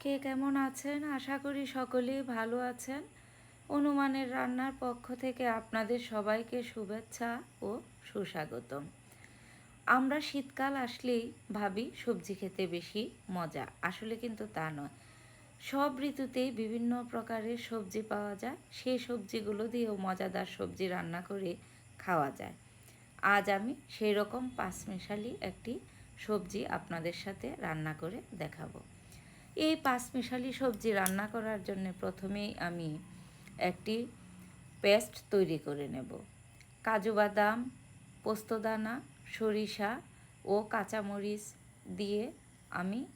কে কেমন আছেন? আশা করি সকলেই ভালো আছেন। অনুমানের রান্নার পক্ষ থেকে আপনাদের সবাইকে শুভেচ্ছা ও সুস্বাগতম। আমরা শীতকাল আসলেই ভাবি সবজি খেতে বেশি মজা। আসলে কিন্তু তা নয়। সব ঋতুতেই বিভিন্ন প্রকারের সবজি পাওয়া যায়। সেই সবজিগুলো দিয়েও মজাদার সবজি রান্না করে খাওয়া যায়। আজ আমি সেই রকম পাঁচমিশালি একটি সবজি আপনাদের সাথে রান্না করে দেখাবো। এই পাঁচমিশালি সবজি রান্না করার জন্য প্রথমেই আমি একটি পেস্ট তৈরি করে নেব। কাজু বাদাম, পোস্তদানা, সরিষা ও কাঁচামরিচ দিয়ে আমি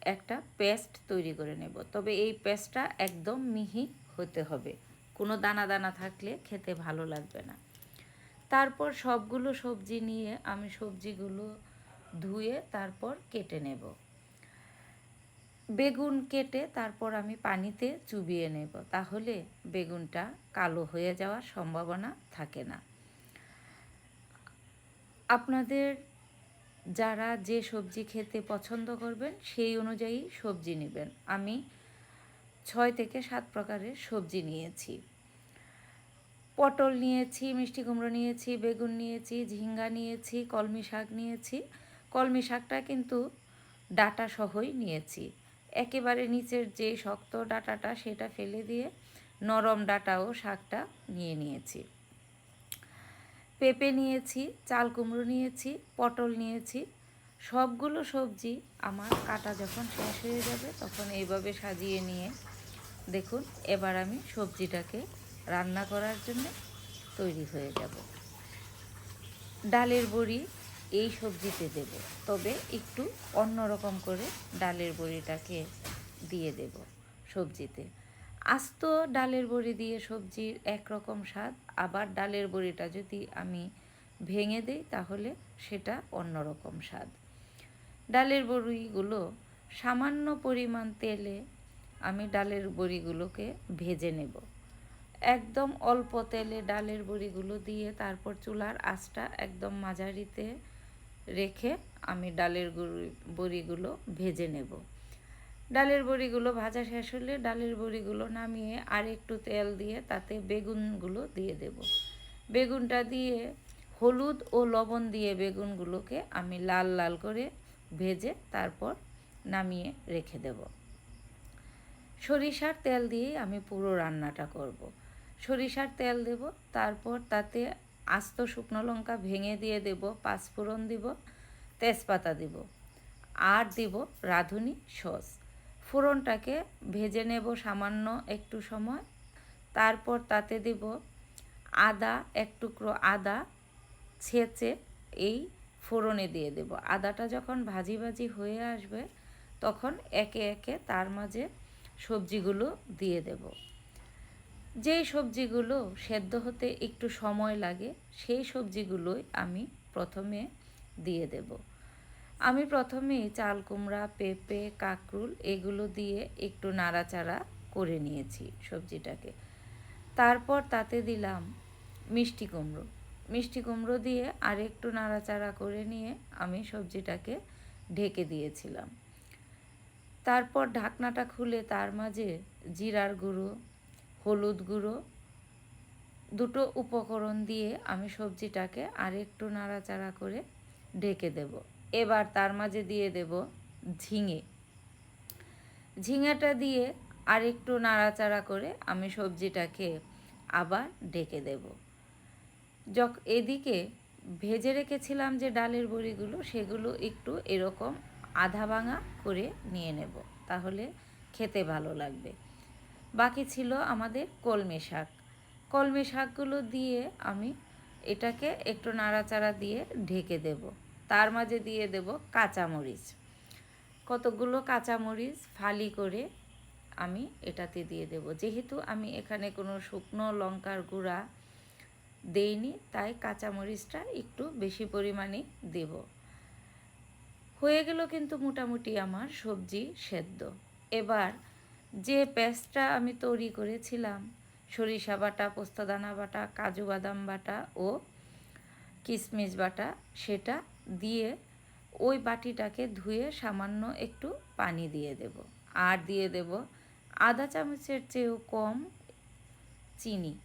একটা পেস্ট তৈরি করে নেব। তবে এই পেস্টটা একদম মিহি হতে হবে। কোনো দানা দানা থাকলে খেতে ভালো লাগবে না। তারপর সবগুলো সবজি নিয়ে আমি সবজিগুলো ধুয়ে তারপর কেটে নেব। বেগুন কেটে তারপর আমি পানিতে চুবিয়ে নেব। তাহলে বেগুনটা কালো হয়ে যাওয়ার সম্ভাবনা থাকে না। আপনাদের যারা যে সবজি খেতে পছন্দ করবেন, সেই অনুযায়ী সবজি নেবেন। আমি ছয় থেকে সাত প্রকারের সবজি নিয়েছি। পটল নিয়েছি, মিষ্টি কুমড়ো নিয়েছি, বেগুন নিয়েছি, ঝিঙ্গা নিয়েছি, কলমি শাক নিয়েছি। কলমি শাকটা কিন্তু ডাটা সহই নিয়েছি। একেবারে নিচের যে শক্ত ডাটাটা সেটা ফেলে দিয়ে নরম ডাটা ও শাকটা নিয়ে নিয়েছি। পেঁপে নিয়েছি, চাল কুমড়ো নিয়েছি, পটল নিয়েছি, সবগুলো সবজি আমার কাটা যখন শেষ হয়ে যাবে তখন এইভাবে সাজিয়ে নিয়ে দেখুন, এবার আমি সবজিটাকে রান্না করার জন্য তৈরি হয়ে যাব। ডালের বড়ি এই সবজিতে দেব। তবে একটু অন্যরকম করে ডালের বড়িটাকে দিয়ে দেব সবজিতে। আস্ত ডালের বড়ি দিয়ে সবজির একরকম স্বাদ, আবার ডালের বড়িটা যদি আমি ভেঙে দেই তাহলে সেটা অন্যরকম স্বাদ। ডালের বড়িগুলো সামান্য পরিমাণ তেলে আমি ডালের বড়িগুলোকে ভেজে নেব। একদম অল্প তেলে ডালের বড়িগুলো দিয়ে তারপর চুলার আঁচটা একদম মাঝারিতে রেখে আমি ডালের বড়িগুলো ভেজে নেব। ডালের বড়িগুলো ভাজা শেষ হলে ডালের বড়িগুলো নামিয়ে আর একটু তেল দিয়ে তাতে বেগুনগুলো দিয়ে দেব। বেগুনটা দিয়ে হলুদ ও লবণ দিয়ে বেগুনগুলোকে আমি লাল লাল করে ভেজে তারপর নামিয়ে রেখে দেব। সরিষার তেল দিয়েই আমি পুরো রান্নাটা করব। সরিষার তেল দেব, তারপর তাতে আস্ত শুকনো লঙ্কা ভেঙে দিয়ে দেব, পাঁচফোড়ন দিব, তেজপাতা দিব, আর দিব রাঁধুনি সস। ফোড়নটাকে ভেজে নেব সামান্য একটু সময়। তারপর তাতে দিব আদা, এক টুকরো আদা ছেঁচে এই ফোড়নে দিয়ে দেব। আদাটা যখন ভাজি ভাজি হয়ে আসবে, তখন একে একে তার মাঝে সবজিগুলো দিয়ে দেব। যেই সবজিগুলো সেদ্ধ হতে একটু সময় লাগে, সেই সবজিগুলোই আমি প্রথমে দিয়ে দেব। আমি প্রথমেই চাল কুমড়া, পেঁপে, কাকরুল এগুলো দিয়ে একটু নাড়াচাড়া করে নিয়েছি সবজিটাকে। তারপর তাতে দিলাম মিষ্টি কুমড়ো। মিষ্টি কুমড়ো দিয়ে আর একটু নাড়াচাড়া করে নিয়ে আমি সবজিটাকে ঢেকে দিয়েছিলাম। তারপর ঢাকনাটা খুলে তার মাঝে জিরার গুঁড়ো হলুদ গুঁড়ো, দুটো উপকরণ দিয়ে আমি সবজিটাকে আর একটু নাড়াচাড়া করে ঢেকে দেব। এবার তার মাঝে দিয়ে দেব ঝিঙে। ঝিঙেটা দিয়ে আর একটু নাড়াচাড়া করে আমি সবজিটাকে আবার ঢেকে দেব। যখ এদিকে ভেজে রেখেছিলাম যে ডালের বড়িগুলো, সেগুলো একটু এরকম আধা ভাঙা করে নিয়ে নেব। তাহলে খেতে ভালো লাগবে। বাকি ছিল আমাদের কলমি শাক। কলমি শাকগুলো দিয়ে আমি এটাকে একটু নাড়াচাড়া দিয়ে ঢেকে দেব। তার মাঝে দিয়ে দেব কাঁচামরিচ। কতগুলো কাঁচামরিচ ফালি করে আমি এটাতে দিয়ে দেব। যেহেতু আমি এখানে কোনো শুকনো লঙ্কার গুঁড়া দেইনি, তাই কাঁচামরিচটা একটু বেশি পরিমাণে দেব। হয়ে গেল কিন্তু মোটামুটি আমার সবজি সেদ্ধ। এবার যে পেস্টটা আমি তৈরি করেছিলাম, সরিষা বাটা, পোস্তদানা বাটা, কাজু বাদাম বাটা ও কিশমিশ বাটা, সেটা দিয়ে ওই বাটিটাকে ধুয়ে সামান্য একটু পানি দিয়ে দেব। আর দিয়ে দেব আধা চামচের চেয়েও কম চিনি।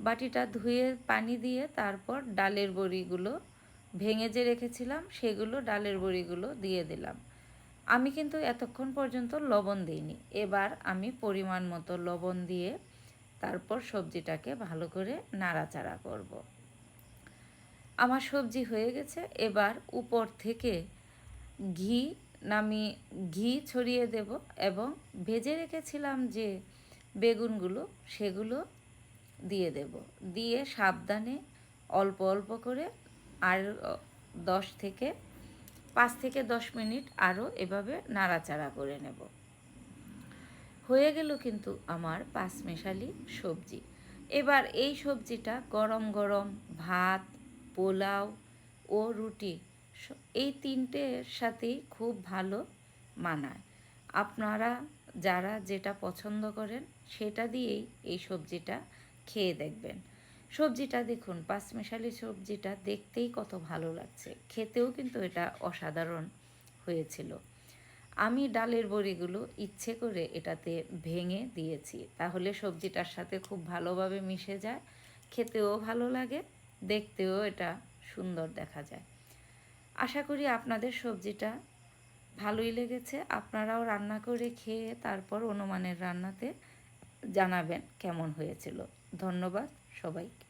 বাটিটা ধুয়ে পানি দিয়ে তারপর ডালের বড়িগুলো ভেঙে যে রেখেছিলাম, সেগুলো ডালের বড়িগুলো দিয়ে দিলাম। আমি কিন্তু এতক্ষণ পর্যন্ত লবণ দিইনি। এবার আমি পরিমাণ মতো লবণ দিয়ে তারপর সবজিটাকে ভালো করে নাড়াচাড়া করব। আমার সবজি হয়ে গেছে। এবার উপর থেকে ঘি নামি, ঘি ছড়িয়ে দেব এবং ভেজে রেখেছিলাম যে বেগুনগুলো, সেগুলো দিয়ে দেব। দিয়ে সাবধানে অল্প অল্প করে আর দশ থেকে পাঁচ থেকে দশ মিনিট আরও এভাবে নাড়াচাড়া করে নেব। হয়ে গেল কিন্তু আমার পাঁচমেশালি সবজি। এবার এই সবজিটা গরম গরম ভাত, পোলাও ও রুটি এই তিনটের সাথেই খুব ভালো মানায়। আপনারা যারা যেটা পছন্দ করেন সেটা দিয়েই এই সবজিটা খেয়ে দেখবেন। সবজিটা দেখুন, পাঁচমেশালি সবজিটা দেখতেই কত ভালো লাগছে। খেতেও কিন্তু এটা অসাধারণ হয়েছিল। আমি ডালের বড়িগুলো ইচ্ছে করে এটাতে ভেঙে দিয়েছি। তাহলে সবজিটার সাথে খুব ভালোভাবে মিশে যায়, খেতেও ভালো লাগে, দেখতেও এটা সুন্দর দেখা যায়। আশা করি আপনাদের সবজিটা ভালোই লেগেছে। আপনারাও রান্না করে খেয়ে তারপর অনুমানের রান্নাতে জানাবেন কেমন হয়েছিল। ধন্যবাদ। সবাইকে।